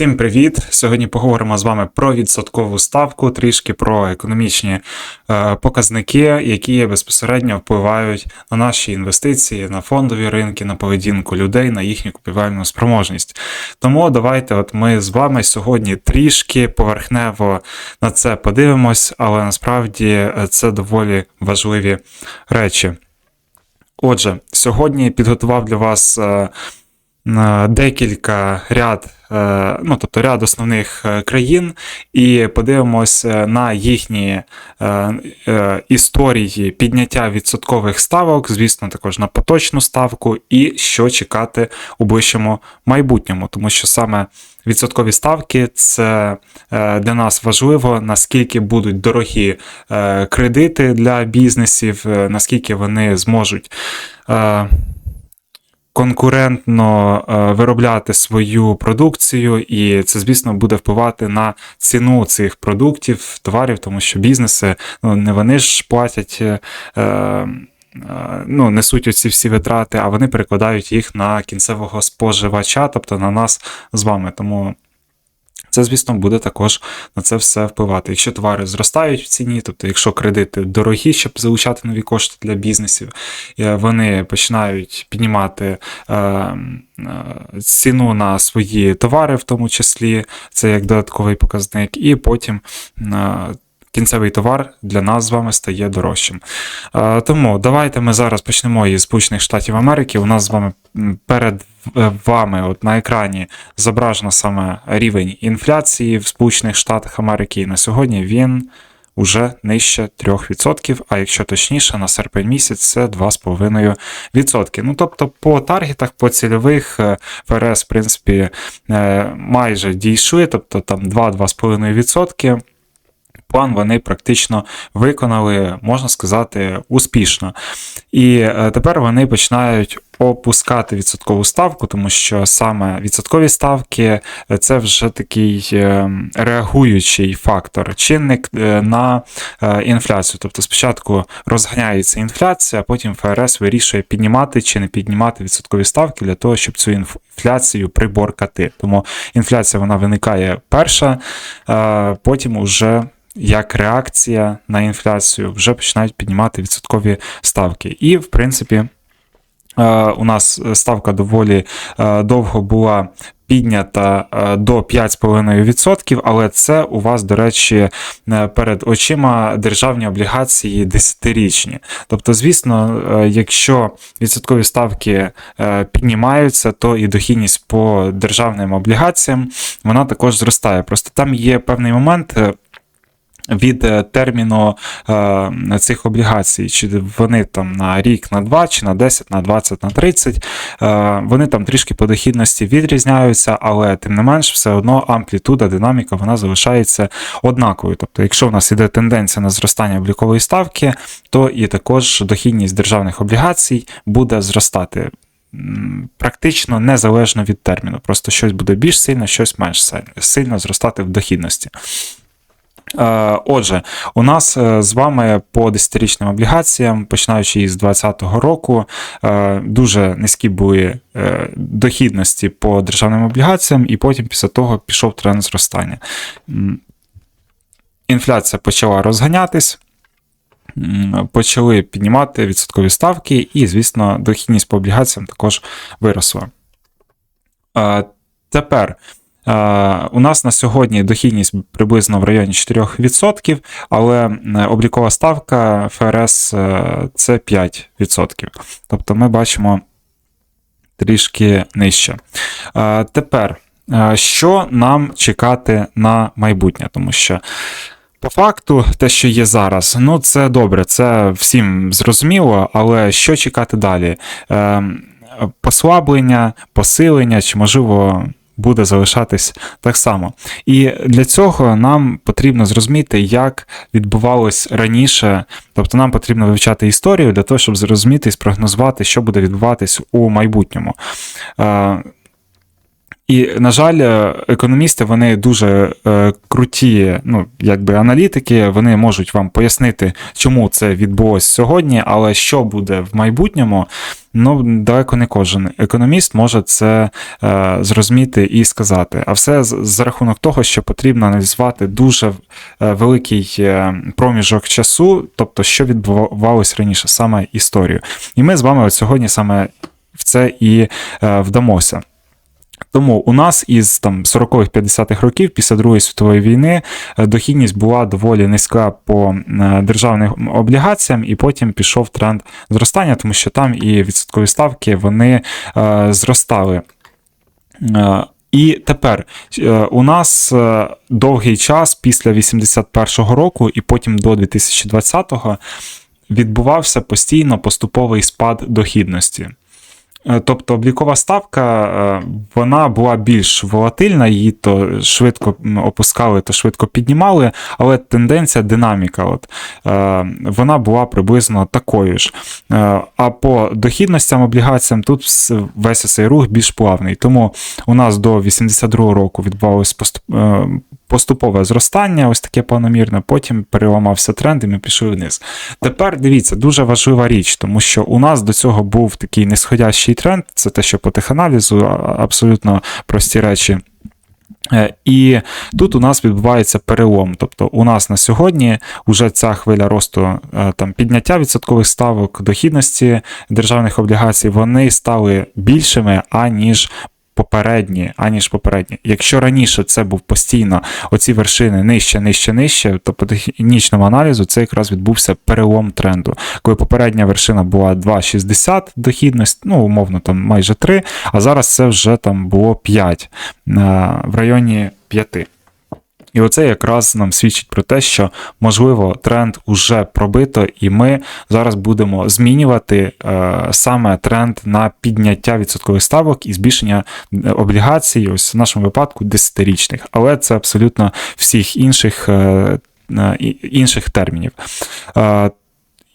Всім привіт! Сьогодні поговоримо з вами про відсоткову ставку, трішки про економічні е, показники, які безпосередньо впливають на наші інвестиції, на фондові ринки, на поведінку людей, на їхню купівельну спроможність. Тому давайте, от ми з вами сьогодні трішки поверхнево на це подивимось, але насправді е, це доволі важливі речі. Отже, сьогодні підготував для вас. Е, Декілька ряд Е, ну, тобто ряд основних е, країн, і подивимося на їхні е, історії підняття відсоткових ставок, звісно, також на поточну ставку, і що чекати у ближчому майбутньому, тому що саме відсоткові ставки це для нас важливо, наскільки будуть дорогі кредити для бізнесів, наскільки вони зможуть конкурентно е, виробляти свою продукцію, і це, звісно, буде впливати на ціну цих продуктів, товарів, тому що бізнеси ну не вони ж платять. Е, е, Ну, несуть оці всі витрати, а вони перекладають їх на кінцевого споживача, тобто на нас з вами. Тому це, звісно, буде також на це все впливати. Якщо товари зростають в ціні, тобто, якщо кредити дорогі, щоб залучати нові кошти для бізнесів, е, вони починають піднімати е, е, ціну на свої товари, в тому числі, це як додатковий показник, і потім кінцевий товар для нас з вами стає дорожчим. Тому давайте ми зараз почнемо із Сполучених Штатів Америки. У нас з вами перед е, вами от на екрані зображено саме рівень інфляції в Сполучених Штатах Америки. І на сьогодні він уже нижче 3%, а якщо точніше, на серпень місяць це 2,5%. Ну тобто по таргетах, по цільових е, ФРС, в принципі, е, майже дійшли, тобто там 2-2,5% план вони практично виконали, можна сказати, успішно. І е, тепер вони починають опускати відсоткову ставку, тому що саме відсоткові ставки е, це вже такий е, реагуючий фактор, чинник на інфляцію. Тобто спочатку розганяється інфляція, а потім ФРС вирішує піднімати чи не піднімати відсоткові ставки для того, щоб цю інфляцію приборкати. Тому інфляція вона виникає перша, потім уже як реакція на інфляцію вже починають піднімати відсоткові ставки. І, в принципі, е, у нас ставка доволі е, довго була. Піднята е, до 5,5%, але це у вас, до речі, перед очима державні облігації десятирічні. Тобто, звісно, якщо відсоткові ставки піднімаються, то і дохідність по державним облігаціям вона також зростає. Просто там є певний момент від е, терміну е, цих облігацій, чи вони там на рік, на 2, чи на 10, на 20, на 30, е, вони там трішки по дохідності відрізняються, але тим не менш, все одно амплітуда, динаміка вона залишається однаковою. Тобто, якщо в нас іде тенденція на зростання облікової ставки, то і також дохідність державних облігацій буде зростати. Практично незалежно від терміну, просто щось буде більш сильно, щось менш сильно зростати в дохідності. Е, отже, у нас е, з вами по 10-річним облігаціям, починаючи із 2020 року, е, дуже низькі були дохідності по державним облігаціям, і потім після того пішов тренд зростання. Інфляція почала розганятись. Почали піднімати відсоткові ставки, і, звісно, дохідність по облігаціям також виросла. Тепер у нас на сьогодні дохідність приблизно в районі 4%, але облікова ставка ФРС е, це 5%. Тобто ми бачимо трішки нижче. Тепер, що нам чекати на майбутнє? Тому що. По факту, те, що є зараз, ну це добре, це всім зрозуміло, але що чекати далі? Послаблення, посилення, чи, можливо, буде залишатись так само. І для цього нам потрібно зрозуміти, як відбувалось раніше. Тобто нам потрібно вивчати історію для того, щоб зрозуміти і спрогнозувати, що буде відбуватись у майбутньому. І, на жаль, е, економісти вони дуже е, круті, ну, якби аналітики, вони можуть вам пояснити, чому це відбулось сьогодні, але що буде в майбутньому, ну, далеко не кожен економіст може це е, зрозуміти і сказати. А все за рахунок того, що потрібно аналізувати дуже е, великий е, проміжок часу, тобто, що відбувалось раніше, саме історію. І ми з вами от сьогодні саме в це і е, вдамося. Тому у нас із там 40-х 50-х років, після Другої світової війни, е, дохідність була доволі низька по е, державним облігаціям, і потім пішов тренд зростання, тому що там і відсоткові ставки вони е, зростали. І тепер у нас довгий час після 81-го року, і потім до 2020-го відбувався постійно поступовий спад дохідності. Е, Тобто облікова ставка е, вона була більш волатильна, її то швидко опускали, то швидко піднімали, але тенденція, динаміка, от, е, вона була приблизно такою ж. А по дохідностям облігаціям тут весь цей рух більш плавний. Тому у нас до 82 року відбувалось поступове зростання, ось таке планомірне, потім переламався тренд і ми пішли вниз. Тепер дивіться, дуже важлива річ, тому що у нас до цього був такий нисходящий тренд, це те, що по теханалізу, абсолютно прості речі. Е, І тут у нас відбувається перелом. Тобто у нас на сьогодні вже ця хвиля росту е, там підняття відсоткових ставок, дохідності державних облігацій, вони стали більшими, аніж. Попередні, аніж попередні. Якщо раніше це був постійно оці вершини нижче, нижче, нижче, то по технічному аналізу це якраз відбувся перелом тренду. Коли попередня вершина була 2,60 дохідність, ну умовно там майже 3, а зараз це вже там було 5 в районі 5. І оце якраз нам свідчить про те, що можливо тренд уже пробито, і ми зараз будемо змінювати е, саме тренд на підняття відсоткових ставок і збільшення е, облігацій, ось в нашому випадку 10-річних. Але це абсолютно всіх інших, е, е, інших термінів.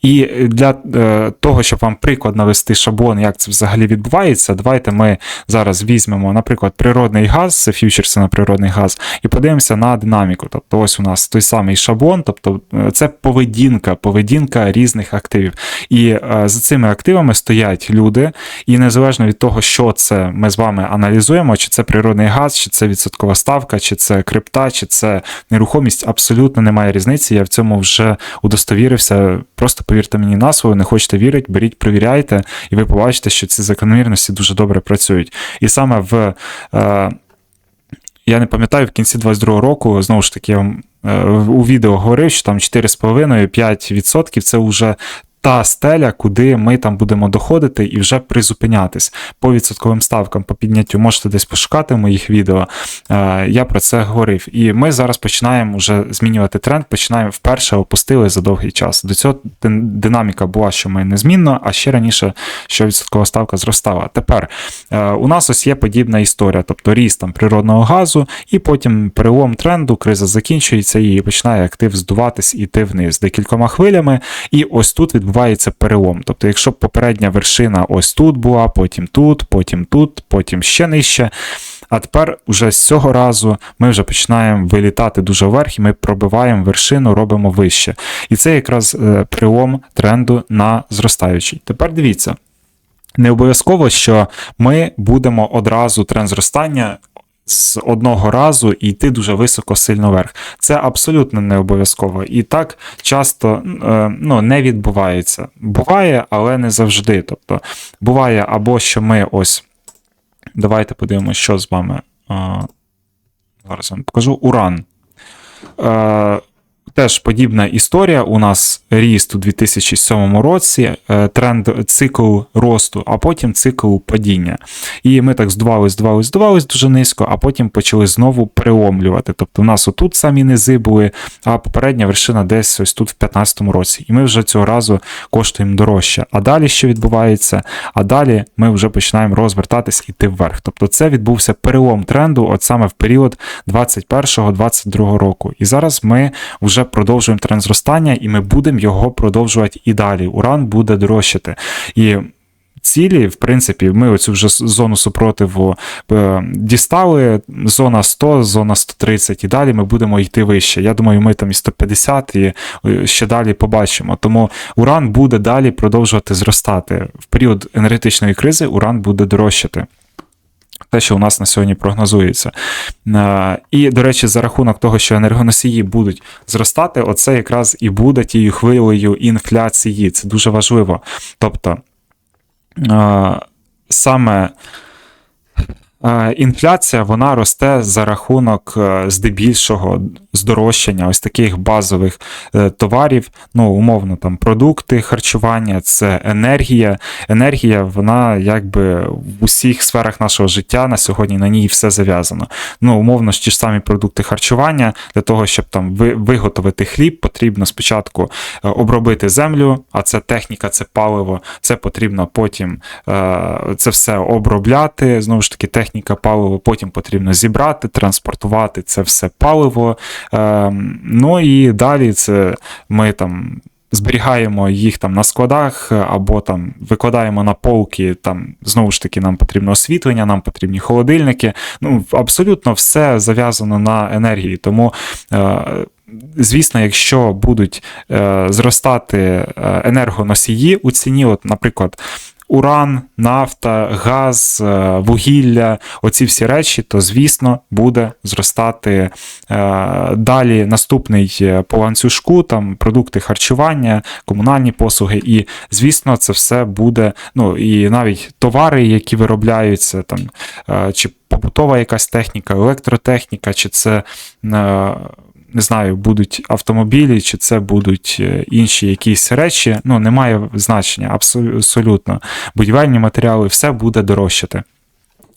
І для е, того, щоб вам приклад навести шаблон, як це взагалі відбувається, давайте ми зараз візьмемо, наприклад, природний газ, це фьючерси на природний газ, і подивимося на динаміку. Тобто, ось у нас той самий шаблон, тобто е, це поведінка, поведінка різних активів. І е, за цими активами стоять люди, і незалежно від того, що це ми з вами аналізуємо, чи це природний газ, чи це відсоткова ставка, чи це крипта, чи це нерухомість, абсолютно немає різниці. Я в цьому вже удостовірився. Просто повірте мені на слово, не хочете вірити, беріть, перевіряйте, і ви побачите, що ці закономірності дуже добре працюють. І саме в. Е, я не пам'ятаю, в кінці 22 року, знову ж таки, я вам е, у відео говорив, що там 4,5-5% це вже та стеля, куди ми там будемо доходити і вже призупинятись по відсотковим ставкам, по підняттю. Можете десь пошукати в моїх відео. Е, Я про це говорив. І ми зараз починаємо вже змінювати тренд, починаємо вперше опустили за довгий час. До цього динаміка була, що ми незмінно, а ще раніше, що відсоткова ставка зростала. Тепер е, у нас ось є подібна історія, тобто ріст там природного газу, і потім перелом тренду, криза закінчується і починає актив здуватись і йти вниз декількома хвилями. І ось тут відбувається перелом. Тобто, якщо попередня вершина ось тут була, потім тут, потім тут, потім ще нижче. А тепер уже з цього разу ми вже починаємо вилітати дуже вверх, і ми пробиваємо вершину, робимо вище. І це якраз е, перелом тренду на зростаючий. Тепер дивіться. Не обов'язково, що ми будемо одразу тренд зростання з одного разу і йти дуже високо сильно вверх. Це абсолютно не обов'язково. І так часто е, ну, не відбувається. Буває, але не завжди. Тобто буває або що ми ось. Давайте подивимося, що з вами. Зараз вам покажу. Уран. Е, Теж подібна історія. У нас ріст у 2007 році, е, тренд цикл росту, а потім цикл падіння. І ми так здувались, здувались, здувались дуже низько, а потім почали знову переломлювати. Тобто у нас отут самі низи були, а попередня вершина десь ось тут в 2015 році. І ми вже цього разу коштуємо дорожче. А далі що відбувається? А далі ми вже починаємо розвертатись і йти вверх. Тобто це відбувся перелом тренду, от саме в період 21-22 року. І зараз ми вже продовжуємо тренд зростання, і ми будемо його продовжувати і далі. Уран буде дорожчати. І цілі. В принципі, ми оцю вже зону супротиву е, дістали. Зона 100, зона 130 і далі ми будемо йти вище. Я думаю, ми там і 150 і е, ще далі побачимо. Тому уран буде далі продовжувати зростати. В період енергетичної кризи уран буде дорожчати. Те, що у нас на сьогодні прогнозується. Е, І, до речі, за рахунок того, що енергоносії будуть зростати, оце якраз і буде тією хвилею інфляції. Це дуже важливо. Тобто, е, саме інфляція вона росте за рахунок е, здебільшого здорожчання ось таких базових е, товарів, ну, умовно, там продукти харчування, це енергія. Енергія, вона якби в усіх сферах нашого життя на сьогодні на ній все зав'язано. Ну, умовно, ж ті ж самі продукти харчування, для того, щоб там виготовити хліб, потрібно спочатку е, обробити землю, а це техніка, це паливо. Це потрібно потім е, це все обробляти. Знову ж таки, техніка, паливо, потім потрібно зібрати, транспортувати це все паливо. Е, Ну і далі це ми там. Зберігаємо їх там на складах або там викладаємо на полки. Там знову ж таки нам потрібно освітлення, нам потрібні холодильники. Ну абсолютно все зав'язано на енергії. Тому, е, звісно, якщо будуть е, зростати е, енергоносії у ціні, от, наприклад. Уран, нафта, газ, е, вугілля, оці всі речі, то звісно буде зростати е, далі наступний е, по ланцюжку, там продукти харчування, комунальні послуги, і звісно, це все буде. Ну і навіть товари, які виробляються, там чи побутова якась техніка, електротехніка, чи це. Не знаю, будуть автомобілі, чи це будуть е, інші якісь речі. Ну, немає значення абсолютно. Будівельні матеріали, все буде дорожчати.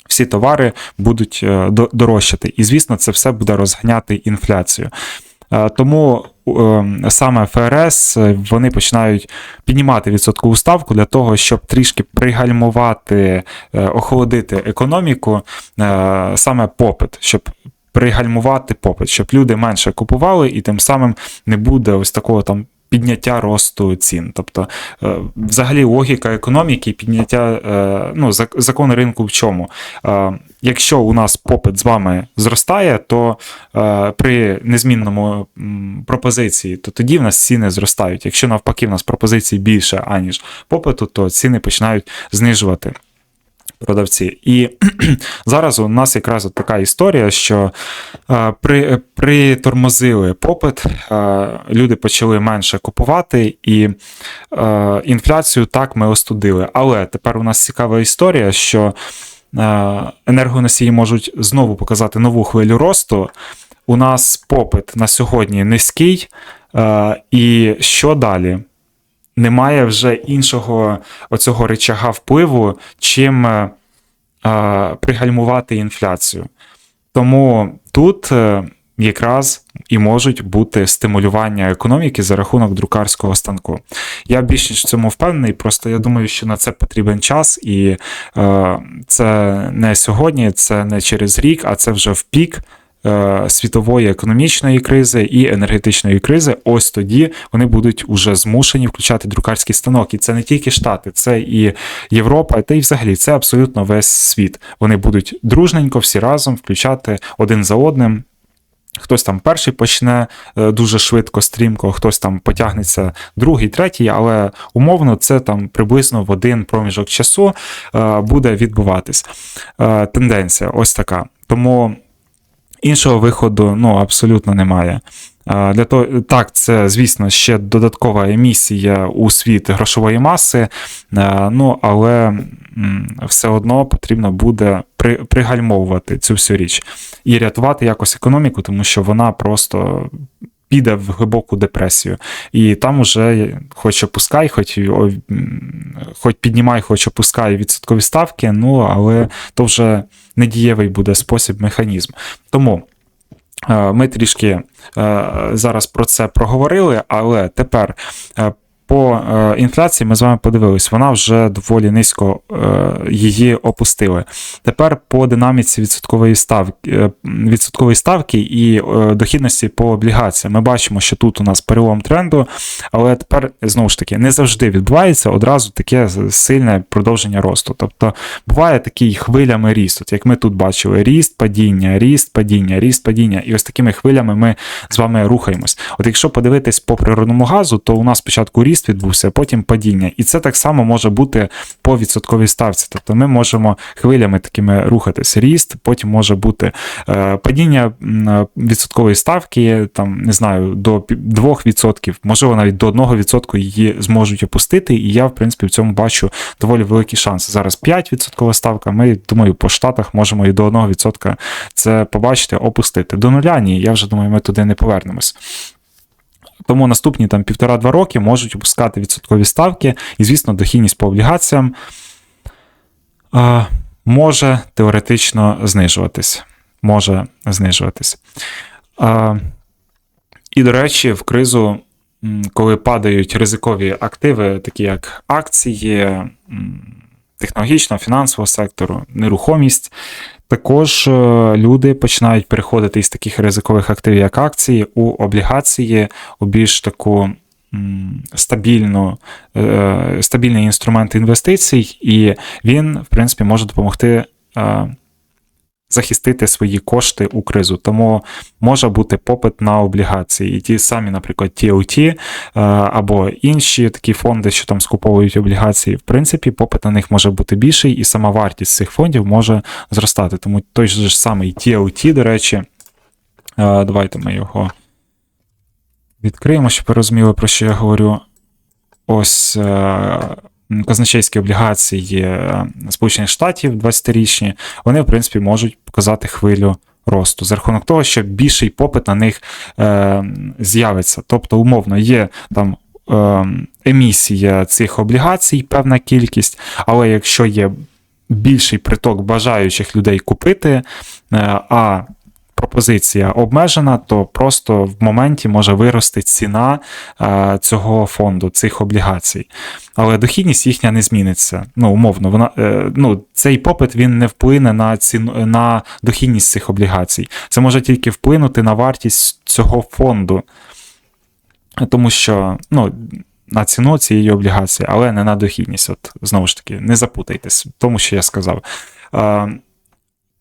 Всі товари будуть е, дорожчати. І, звісно, це все буде розганяти інфляцію. Е, Тому саме ФРС вони починають піднімати відсоткову ставку для того, щоб трішки пригальмувати, охолодити економіку, саме попит, щоб пригальмувати попит, щоб люди менше купували, і тим самим не буде ось такого там. Підняття росту цін, тобто, е, взагалі, логіка економіки, підняття е, ну, закон ринку в чому? Е, Якщо у нас попит з вами зростає, то при незмінному пропозиції, то тоді в нас ціни зростають. Якщо навпаки в нас пропозиції більше, аніж попиту, то ціни починають знижувати продавці. І зараз у нас якраз от така історія, що е, при, притормозили попит, е, люди почали менше купувати, і е, інфляцію так ми остудили. Але тепер у нас цікава історія, що е, енергоносії можуть знову показати нову хвилю росту. У нас попит на сьогодні низький, е, і що далі? Немає вже іншого оцього речага впливу, чим е, е, пригальмувати інфляцію. Тому тут е, якраз і можуть бути стимулювання економіки за рахунок друкарського станку. Я більш ніж в цьому впевнений, просто я думаю, що на це потрібен час, і е, це не сьогодні, це не через рік, а це вже в пік. Е, Світової економічної кризи і енергетичної кризи, ось тоді вони будуть уже змушені включати друкарський станок. І це не тільки Штати, це і Європа, та й взагалі це абсолютно весь світ. Вони будуть дружненько всі разом включати один за одним. Хтось там перший почне е, дуже швидко, стрімко, хтось там потягнеться другий, третій, але умовно це там приблизно в один проміжок часу е, буде відбуватись. Тенденція ось така. Тому іншого виходу ну, абсолютно немає. Для того, так, це, звісно, ще додаткова емісія у світ грошової маси, ну, але все одно потрібно буде при, пригальмовувати цю всю річ і рятувати якось економіку, тому що вона просто піде в глибоку депресію. І там уже хоч опускай, хоч, хоч піднімай, хоч опускай відсоткові ставки, ну але то вже недієвий буде спосіб, механізм. Тому. е, Ми трішки е, зараз про це проговорили, але тепер е, по е, інфляції ми з вами подивились, вона вже доволі низько е, її опустили. Тепер по динаміці відсоткової ставки, е, відсоткової ставки і дохідності по облігаціям. Ми бачимо, що тут у нас перелом тренду, але тепер знову ж таки не завжди відбувається одразу таке сильне продовження росту. Тобто буває такий хвилями ріст, от як ми тут бачили, ріст, падіння, ріст, падіння, ріст, падіння. І ось такими хвилями ми з вами рухаємось. От якщо подивитись по природному газу, то у нас спочатку ріст відбувся, а потім падіння. І це так само може бути по відсотковій ставці. Тобто ми можемо хвилями такими рухатись. Ріст, потім може бути е, падіння відсоткової ставки, там не знаю, до пі- 2%, можливо, навіть до 1% її зможуть опустити. І я, в принципі, в цьому бачу доволі великі шанси. Зараз 5% ставка. Ми думаю, по штатах можемо і до 1% це побачити, опустити. До нуля ні, я вже думаю, ми туди не повернемось. Тому наступні там півтора-два роки можуть опускати відсоткові ставки, і, звісно, дохідність по облігаціям а, може теоретично знижуватись. Може знижуватись. А, і, до речі, в кризу, коли падають ризикові активи, такі як акції, технологічного, фінансового сектору, нерухомість, також е, люди починають переходити із таких ризикових активів, як акції, у облігації, у більш таку стабільну, е, стабільний інструмент інвестицій, і він, в принципі, може допомогти. Захистити свої кошти у кризу, тому може бути попит на облігації. І ті самі, наприклад, TOT е, або інші такі фонди, що там скуповують облігації, в принципі, попит на них може бути більший, і сама вартість цих фондів може зростати. Тому той ж самий TOT, до речі, е, давайте ми його відкриємо, щоб ви розуміли, про що я говорю. Ось е, казначейські облігації е, Сполучених Штатів 20-річні, вони, в принципі, можуть показати хвилю росту за рахунок того, що більший попит на них е, з'явиться. Тобто, умовно, є там. е, Емісія цих облігацій, певна кількість, але якщо є більший приток бажаючих людей купити, е, а пропозиція обмежена, то просто в моменті може вирости ціна е, цього фонду, цих облігацій. Але дохідність їхня не зміниться. Ну, умовно, вона, е, ну, цей попит він не вплине на ціну на дохідність цих облігацій. Це може тільки вплинути на вартість цього фонду. Тому що, ну. На ціну цієї облігації, але не на дохідність. От знову ж таки, не запутайтесь тому, що я сказав.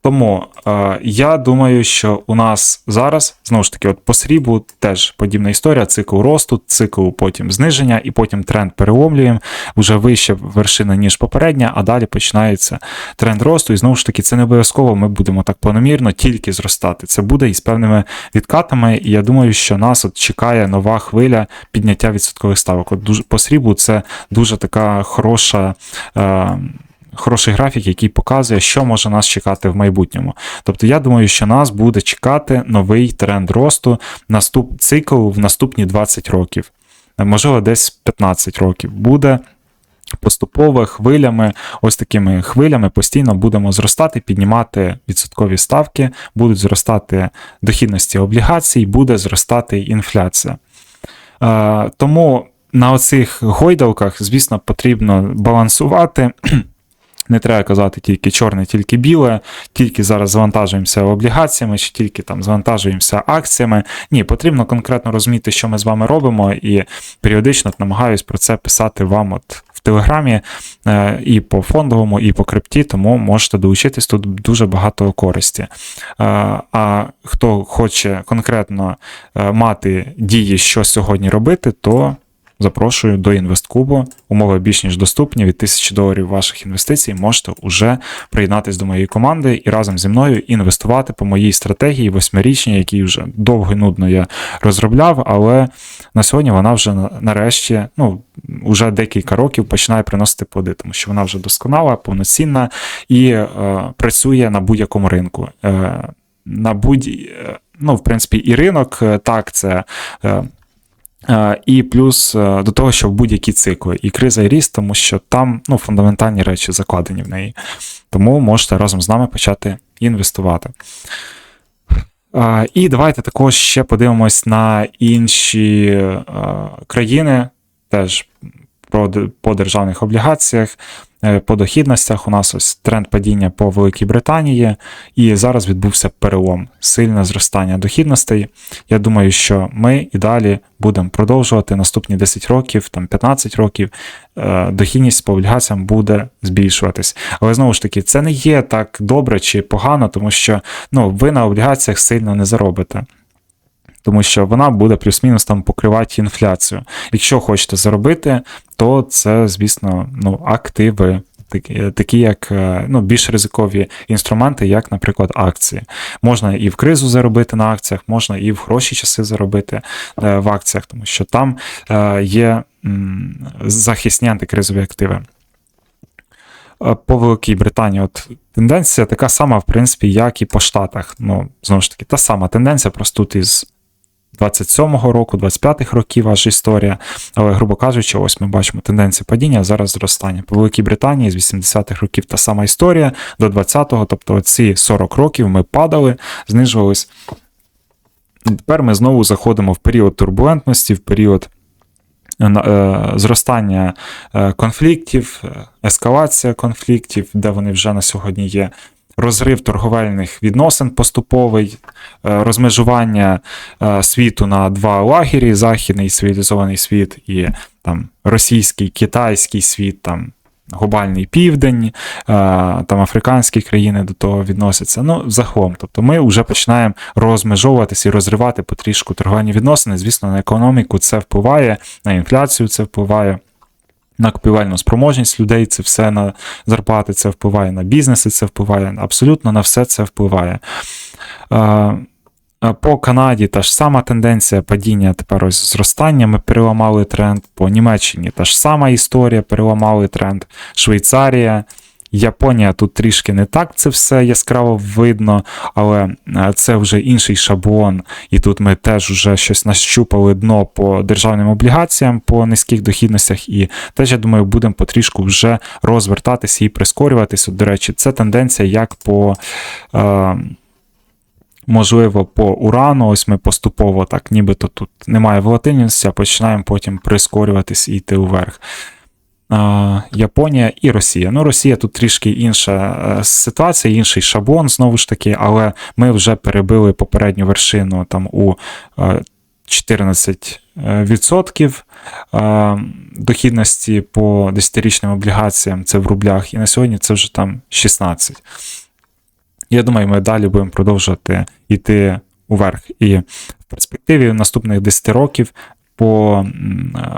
Тому е, я думаю, що у нас зараз знову ж таки, от по сріблу теж подібна історія: цикл росту, цикл потім зниження, і потім тренд переломлюємо вже вище вершина, ніж попередня, а далі починається тренд росту. І знову ж таки, це не обов'язково. Ми будемо так планомірно тільки зростати. Це буде із певними відкатами. І я думаю, що нас от чекає нова хвиля підняття відсоткових ставок. От дуже по сріблу це дуже така хороша. Е, хороший графік, який показує, що може нас чекати в майбутньому. Тобто, я думаю, що нас буде чекати новий тренд росту, наступ цикл в наступні 20 років, можливо, десь 15 років буде. Поступово хвилями, ось такими хвилями постійно будемо зростати, піднімати відсоткові ставки, будуть зростати дохідності облігацій, буде зростати інфляція. Е, тому на оцих гойдалках, звісно, потрібно балансувати. Не треба казати тільки чорне, тільки біле, тільки зараз завантажуємося облігаціями, чи тільки там завантажуємося акціями. Ні, потрібно конкретно розуміти, що ми з вами робимо, і періодично намагаюсь про це писати вам от в Телеграмі е, і по фондовому, і по крипті, тому можете долучитись тут дуже багато користі. Е, А хто хоче конкретно е, мати дії, що сьогодні робити, то. Запрошую до інвесткубу. Умови більш ніж доступні. Від 1000 доларів ваших інвестицій можете вже приєднатись до моєї команди і разом зі мною інвестувати по моїй стратегії восьмирічній, якій вже довго і нудно я розробляв, але на сьогодні вона вже нарешті, ну, вже декілька років починає приносити плоди, тому що вона вже досконала, повноцінна і е, працює на будь-якому ринку. Е, на будь, е, ну, в принципі, і ринок, е, так, це. Е, І плюс е, до того, що в будь-які цикли, і криза, і ріст, тому що там ну, фундаментальні речі закладені в неї. Тому можете разом з нами почати інвестувати. Е, І давайте також ще подивимось на інші країни, теж про, по державних облігаціях, по дохідностях. У нас ось тренд падіння по Великій Британії, і зараз відбувся перелом, сильне зростання дохідностей. Я думаю, що ми і далі будемо продовжувати наступні 10 років, там 15 років. е, Дохідність по облігаціям буде збільшуватись. Але знову ж таки, це не є так добре чи погано, тому що ну, ви на облігаціях сильно не заробите. Тому що вона буде плюс-мінус там покривати інфляцію. Якщо хочете заробити, то це, звісно, ну, активи, такі, такі як е, ну, більш ризикові інструменти, як, наприклад, акції. Можна і в кризу заробити на акціях, можна і в хороші часи заробити е, в акціях, тому що там е, є захисні антикризові активи. Е, По Великій Британії от тенденція така сама, в принципі, як і по Штатах. Ну, знову ж таки, та сама тенденція, просто тут із 27-го року, 25-х років аж історія. Але, грубо кажучи, ось ми бачимо тенденцію падіння, а зараз зростання. По Великій Британії з 80-х років та сама історія до 20-го, тобто ці 40 років ми падали, знижувались. Тепер ми знову заходимо в період турбулентності, в період е, е, зростання е, конфліктів, ескалація конфліктів, де вони вже на сьогодні є. Розрив торговельних відносин поступовий, е, розмежування е, світу на два лагері: західний цивілізований світ і там російський, китайський світ, там глобальний південь, е, там африканські країни до того відносяться. Ну, загалом. Тобто ми вже починаємо розмежовуватися і розривати потрішку торговельні відносини. Звісно, на економіку це впливає, на інфляцію це впливає. На купівельну спроможність людей це все на зарплати, це впливає на бізнеси, це впливає абсолютно на все це впливає. По Канаді та ж сама тенденція падіння, тепер ось зростання. Ми переламали тренд. По Німеччині та ж сама історія, переламали тренд. Швейцарія, Японія тут трішки не так це все яскраво видно, але е, це вже інший шаблон. І тут ми теж вже щось нащупали дно по державним облігаціям по низьких дохідностях. І теж, я думаю, будемо потрішку вже розвертатися і прискорюватися. До речі, це тенденція як по. Е, Можливо, по урану, ось ми поступово так, нібито тут немає волатильності, а починаємо потім прискорюватись і йти вверх. Японія і Росія. Ну, Росія тут трішки інша е, ситуація, інший шаблон, знову ж таки, але ми вже перебили попередню вершину там у е, 14% е, дохідності по 10-річним облігаціям, це в рублях, і на сьогодні це вже там 16%. Я думаю, ми далі будемо продовжувати йти уверх. І в перспективі наступних 10 років по е,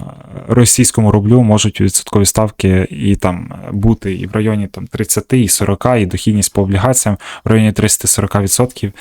російському рублю можуть відсоткові ставки і там бути і в районі там 30, і 40, і дохідність по облігаціям в районі 340%.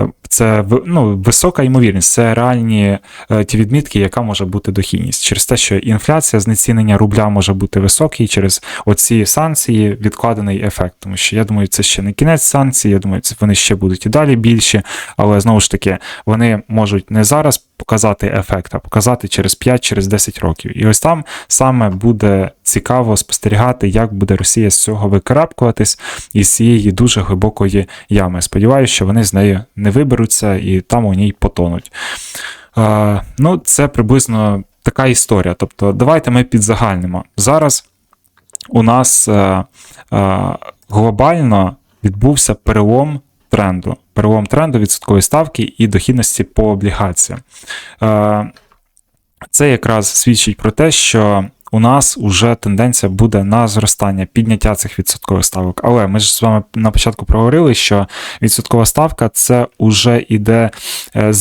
Е, Це ну, висока ймовірність, це реальні е, ті відмітки, яка може бути дохідність. Через те, що інфляція, знецінення рубля може бути високий, через оці санкції відкладений ефект. Тому що я думаю, це ще не кінець санкцій, я думаю, це вони ще будуть і далі більші, але знову ж таки, вони можуть не зараз показати ефект, а показати через 5 через 10 років. І ось там саме буде цікаво спостерігати, як буде Росія з цього викарабкуватись із цієї дуже глибокої ями. Сподіваюся, що вони з нею не виберуться і там у ній потонуть. Е, ну, це приблизно така історія. Тобто, давайте ми підзагальнимо. Зараз у нас е, е, глобально відбувся перелом тренду. Перелом тренду відсоткової ставки і дохідності по облігаціям. Е, Це якраз свідчить про те, що у нас вже тенденція буде на зростання, підняття цих відсоткових ставок. Але ми ж з вами на початку проговорили, що відсоткова ставка це вже йде е, е,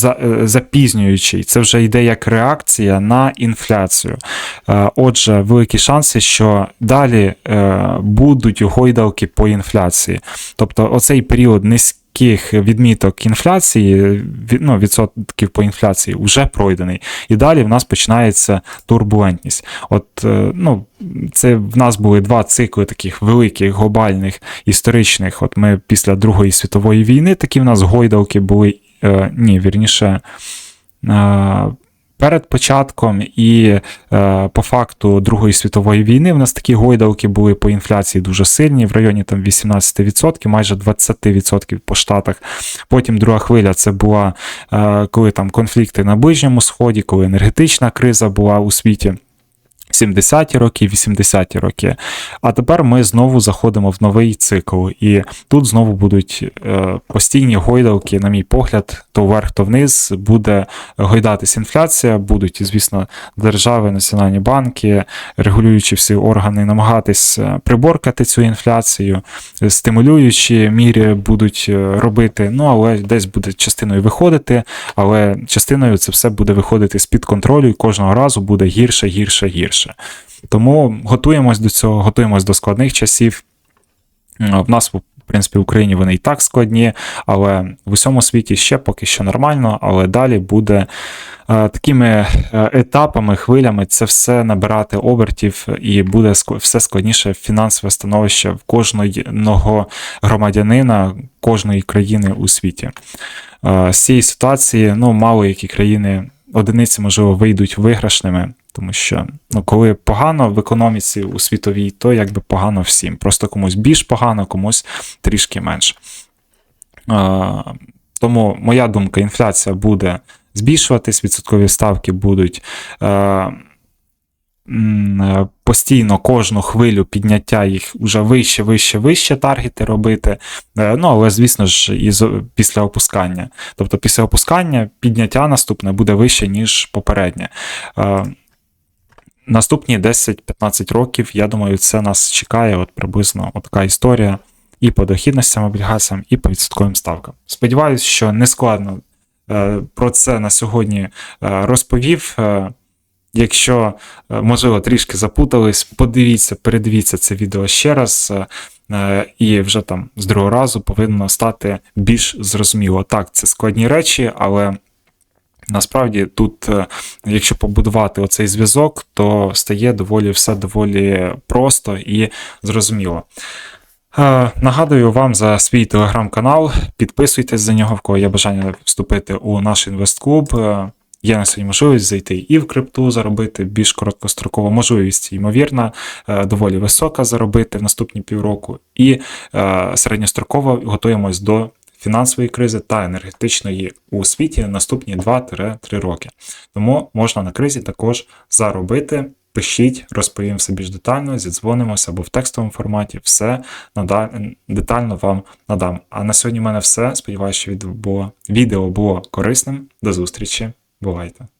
запізнюючий, це вже йде як реакція на інфляцію. Отже, великі шанси, що далі будуть гойдалки по інфляції. Тобто, оцей період низький. Відміток інфляції, від- ну, відсотків по інфляції вже пройдений. І далі в нас починається турбулентність. От, е, ну, це в нас були два цикли таких великих, глобальних, історичних. От ми після Другої світової війни такі в нас гойдалки були, е, ні, вірніше. Е, Перед початком і е, по факту Другої світової війни в нас такі гойдалки були по інфляції дуже сильні, в районі там 18%, майже 20% по штатах. Потім друга хвиля це була е, коли там конфлікти на Ближньому Сході, коли енергетична криза була у світі. 70-ті роки, 80-ті роки. А тепер ми знову заходимо в новий цикл, і тут знову будуть е, постійні гойдалки, на мій погляд, то вверх, то вниз буде гойдатись інфляція, будуть, звісно, держави, національні банки, регулюючі всі органи намагатись е, приборкати цю інфляцію, стимулюючі міри будуть е, робити. Ну але десь буде частиною виходити, але частиною це все буде виходити з-під контролю, і кожного разу буде гірше, гірше, гірше. Тому готуємось до цього, готуємось до складних часів. В нас, в принципі, в Україні вони і так складні, але в усьому світі ще поки що нормально, але далі буде е, такими е, етапами, хвилями це все набирати обертів, і буде все складніше фінансове становище в кожного громадянина кожної країни у світі. Е, З цієї ситуації, ну, мало які країни, одиниці, можливо, вийдуть виграшними, тому що ну, коли погано в економіці у світовій, то якби погано всім. Просто комусь більш погано, комусь трішки менше. Е, Тому моя думка, інфляція буде збільшуватись, відсоткові ставки будуть. Е, е, Постійно кожну хвилю підняття їх вже вище, вище, вище таргети робити. Е, Ну, але, звісно ж, і після опускання. Тобто, після опускання підняття наступне буде вище, ніж попереднє. Наступні 10-15 років, я думаю, це нас чекає от приблизно така історія і по дохідностям облігаціям, і по відсотковим ставкам. Сподіваюсь, що не складно е, про це на сьогодні е, розповів. Е, Якщо, можливо, трішки запутались, подивіться, передивіться це відео ще раз, і вже там з другого разу повинно стати більш зрозуміло. Так, це складні речі, але насправді тут, е, якщо побудувати оцей зв'язок, то стає доволі все доволі просто і зрозуміло. Е, Нагадую вам за свій телеграм-канал. Підписуйтесь за нього, в кого є бажання вступити у наш інвестклуб. Е, Є на сьогодні можливість зайти і в крипту заробити більш короткостроково можливість, ймовірна, доволі висока заробити в наступні півроку, і середньостроково готуємось до фінансової кризи та енергетичної у світі наступні 2-3 роки. Тому можна на кризі також заробити. Пишіть, розповім все більш детально, зідзвонимося або в текстовому форматі, все детально вам надам. А на сьогодні в мене все. Сподіваюся, що відео було корисним. До зустрічі. Бувайте!